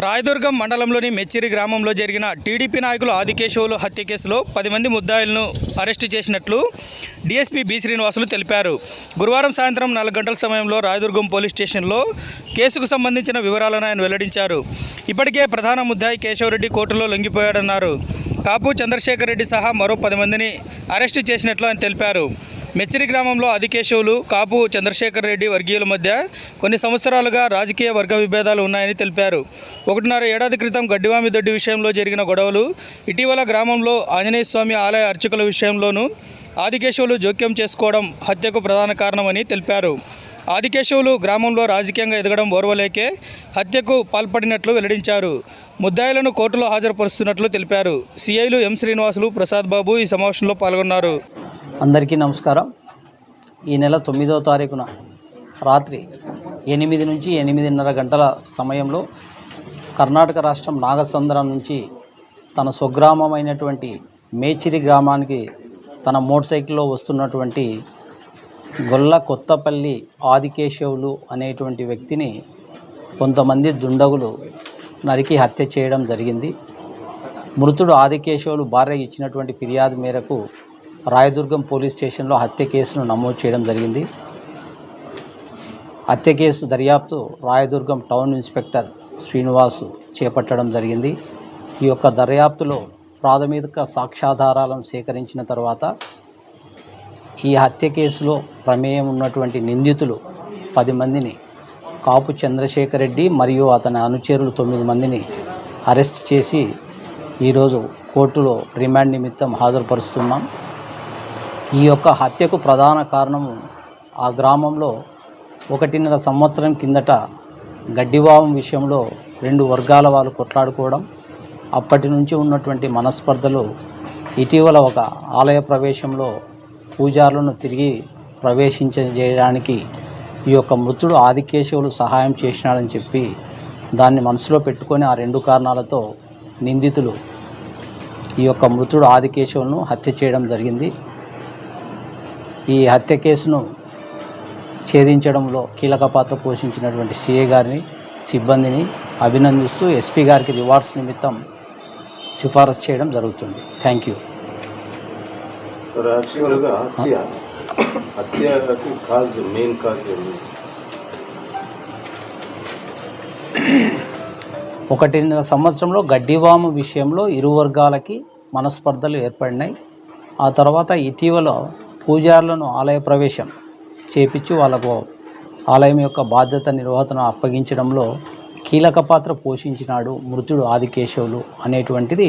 రాయదుర్గం మండలంలోని మెచ్చిరి గ్రామంలో జరిగిన టీడీపీ నాయకులు ఆదికేశవులు హత్య కేసులో పది మంది ముద్దాయిలను అరెస్టు చేసినట్లు డీఎస్పీ బి శ్రీనివాసులు తెలిపారు. గురువారం సాయంత్రం నాలుగు గంటల సమయంలో రాయదుర్గం పోలీస్ స్టేషన్లో కేసుకు సంబంధించిన వివరాలను ఆయన వెల్లడించారు. ఇప్పటికే ప్రధాన ముద్దాయి కేశవరెడ్డి కోర్టులో లొంగిపోయాడన్నారు. కాపు చంద్రశేఖర్ రెడ్డి సహా మరో పది మందిని అరెస్టు చేసినట్లు ఆయన తెలిపారు. మెచ్చిరి గ్రామంలో ఆదికేశవులు కాపు చంద్రశేఖర్ రెడ్డి వర్గీయుల మధ్య కొన్ని సంవత్సరాలుగా రాజకీయ వర్గ విభేదాలు ఉన్నాయని తెలిపారు. ఒకటిన్నర ఏడాది క్రితం గడ్డివామి దొడ్డి విషయంలో జరిగిన గొడవలు ఇటీవల గ్రామంలో ఆంజనేయ స్వామి ఆలయ అర్చకుల విషయంలోనూ ఆదికేశవులు జోక్యం చేసుకోవడం హత్యకు ప్రధాన కారణమని తెలిపారు. ఆదికేశవులు గ్రామంలో రాజకీయంగా ఎదగడం ఓర్వలేకే హత్యకు పాల్పడినట్లు వెల్లడించారు. ముద్దాయిలను కోర్టులో హాజరుపరుస్తున్నట్లు తెలిపారు. సిఐలు ఎం శ్రీనివాసులు ప్రసాద్ బాబు ఈ సమావేశంలో పాల్గొన్నారు. అందరికీ నమస్కారం. ఈ నెల తొమ్మిదవ తారీఖున రాత్రి ఎనిమిది నుంచి ఎనిమిదిన్నర గంటల సమయంలో కర్ణాటక రాష్ట్రం నాగసంద్రం నుంచి తన స్వగ్రామమైనటువంటి మేచిరి గ్రామానికి తన మోటార్ సైకిల్లో వస్తున్నటువంటి గొల్ల కొత్తపల్లి ఆదికేశవులు అనేటువంటి వ్యక్తిని కొంతమంది దుండగులు నరికి హత్య చేయడం జరిగింది. మృతుడు ఆదికేశవులు భార్య ఇచ్చినటువంటి ఫిర్యాదు మేరకు రాయదుర్గం పోలీస్ స్టేషన్లో హత్య కేసును నమోదు చేయడం జరిగింది. హత్య కేసు దర్యాప్తు రాయదుర్గం టౌన్ ఇన్స్పెక్టర్ శ్రీనివాసు చేపట్టడం జరిగింది. ఈ యొక్క దర్యాప్తులో ప్రాథమిక సాక్ష్యాధారాలను సేకరించిన తర్వాత ఈ హత్య కేసులో ప్రమేయం ఉన్నటువంటి నిందితులు పది మందిని కాపు చంద్రశేఖర్ రెడ్డి మరియు అతని అనుచరులు తొమ్మిది మందిని అరెస్ట్ చేసి ఈరోజు కోర్టులో రిమాండ్ నిమిత్తం హాజరుపరుస్తున్నాం. ఈ యొక్క హత్యకు ప్రధాన కారణము ఆ గ్రామంలో ఒకటిన్నర సంవత్సరం కిందట గడ్డివావం విషయంలో రెండు వర్గాల వాళ్ళు కొట్లాడుకోవడం అప్పటి నుంచి ఉన్నటువంటి మనస్పర్ధలు ఇటీవల ఒక ఆలయ ప్రవేశంలో పూజారులను తిరిగి ప్రవేశించజేయడానికి ఈ యొక్క మృతుడు ఆదికేశవులు సహాయం చేసినాడని చెప్పి దాన్ని మనసులో పెట్టుకొని ఆ రెండు కారణాలతో నిందితులు ఈ యొక్క మృతుడు ఆదికేశవులను హత్య చేయడం జరిగింది. ఈ హత్య కేసును ఛేదించడంలో కీలక పాత్ర పోషించినటువంటి సిఏ గారిని సిబ్బందిని అభినందిస్తూ ఎస్పీ గారికి రివార్డ్స్ నిమిత్తం సిఫారసు చేయడం జరుగుతుంది. Thank you. ఒకటిన్నర సంవత్సరంలో గడ్డివాము విషయంలో ఇరు వర్గాలకి మనస్పర్ధలు ఏర్పడినాయి. ఆ తర్వాత ఇటీవల పూజారులను ఆలయ ప్రవేశం చేపించి వాళ్ళకు ఆలయం యొక్క బాధ్యత నిర్వహణను అప్పగించడంలో కీలక పాత్ర పోషించినాడు మృతుడు ఆదికేశవులు అనేటువంటిది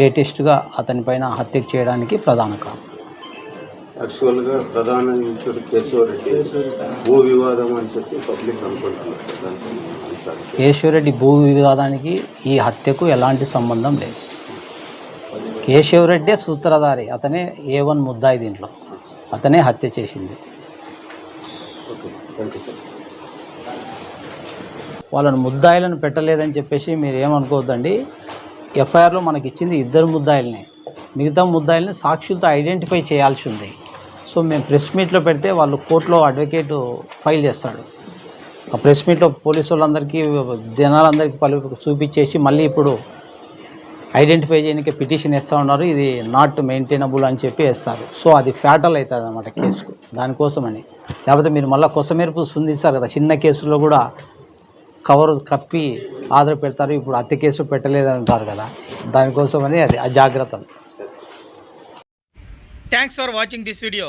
లేటెస్ట్గా అతనిపైన హత్య చేయడానికి ప్రధాన కారణం. యాక్చువల్గా ప్రధాన కేశవరెడ్డి భూ వివాదం అని చెప్పి పబ్లిక్ అనుకుంటున్నారు. కేశవరెడ్డి భూ వివాదానికి ఈ హత్యకు ఎలాంటి సంబంధం లేదు. కేశవరెడ్డే సూత్రధారి అతనే ఏ వన్ ముద్దాయి దీంట్లో. అతనే హత్య చేసింది. వాళ్ళని ముద్దాయిలను పెట్టలేదని చెప్పేసి మీరు ఏమనుకోవద్దండి. ఎఫ్ఐఆర్లో మనకి ఇచ్చింది ఇద్దరు ముద్దాయిల్ని. మిగతా ముద్దాయిల్ని సాక్షులతో ఐడెంటిఫై చేయాల్సి ఉంది. సో మేము ప్రెస్ మీట్లో పెడితే వాళ్ళు కోర్టులో అడ్వకేట్ ఫైల్ చేస్తాడు. ఆ ప్రెస్ మీట్లో పోలీసు వాళ్ళందరికీ జనాలందరికీ పలు చూపించేసి మళ్ళీ ఇప్పుడు ఐడెంటిఫై చేయడానికి పిటిషన్ ఇస్తూ ఉన్నారు. ఇది నాట్ మెయింటైనబుల్ అని చెప్పి వేస్తారు. సో అది ఫ్యాటల్ అవుతుంది అనమాట కేసుకు దానికోసమని. లేకపోతే మీరు మళ్ళీ కొసమెరుపు స్పందిస్తారు కదా. చిన్న కేసులో కూడా కవర్ కప్పి ఆధార పెడతారు. ఇప్పుడు హత్య కేసు పెట్టలేదని అంటారు కదా. దానికోసమని అది అజాగ్రత్త. Thanks for watching this video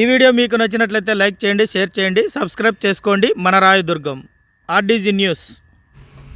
ఈ వీడియో మీకు నచ్చినట్లయితే లైక్ చేయండి షేర్ చేయండి సబ్స్క్రైబ్ చేసుకోండి. మన రాయదుర్గం. RDG news.